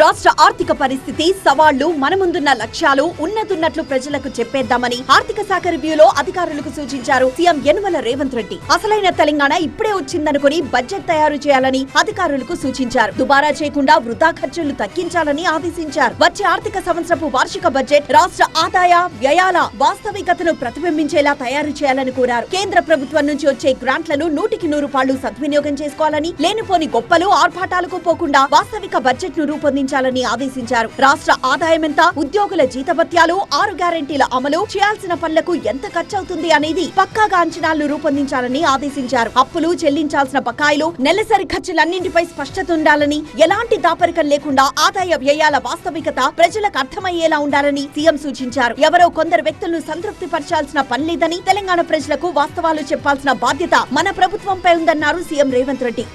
రాష్ట్ర ఆర్థిక పరిస్థితి సవాళ్ళు మన ముందున్న లక్ష్యాలు ఉన్నతున్నట్లు ప్రజలకు చెప్పేద్దామని ఆర్థిక శాఖ రివ్యూలో అధికారులకు సూచించారు సీఎం యనుమల రేవంత్ రెడ్డి. అసలైన తెలంగాణ ఇప్పుడే వచ్చిందనుకుని బడ్జెట్ తయారు చేయాలని అధికారులకు సూచించారు. దుబారా చేయకుండా వృధా ఖర్చులు తగ్గించాలని ఆదేశించారు. వచ్చే ఆర్థిక సంవత్సరపు వార్షిక బడ్జెట్ రాష్ట్ర ఆదాయ వ్యయాల వాస్తవికతను ప్రతిబింబించేలా తయారు చేయాలని కోరారు. కేంద్ర ప్రభుత్వం నుంచి వచ్చే గ్రాంట్లను నూటికి నూరు పాళ్ళు సద్వినియోగం చేసుకోవాలని లేనిపోని గొప్పలు ఆర్భాటాలకు పోకుండా వాస్తవిక బడ్జెట్ను రూపొందించాలని ఆదేశించారు. రాష్ట్ర ఆదాయం ఎంత ఉద్యోగుల జీతభత్యాలు ఆరు గ్యారెంటీల అమలు చేయాల్సిన పనులకు ఎంత ఖర్చవుతుంది అనేది పక్కాగా అంచనాలను రూపొందించాలని ఆదేశించారు. అప్పులు చెల్లించాల్సిన బకాయిలు నెలసరి ఖర్చులన్నింటిపై స్పష్టత ఉండాలని ఎలాంటి దాపరికం లేకుండా ఆదాయ వ్యయాల వాస్తవికత ప్రజలకు అర్థమయ్యేలా ఉండాలని సీఎం సూచించారు. ఎవరో కొందరు వ్యక్తులను సంతృప్తి పరచాల్సిన పని లేదని తెలంగాణ ప్రజలకు వాస్తవాలు చెప్పాల్సిన బాధ్యత మన ప్రభుత్వంపై ఉందన్నారు సీఎం రేవంత్ రెడ్డి.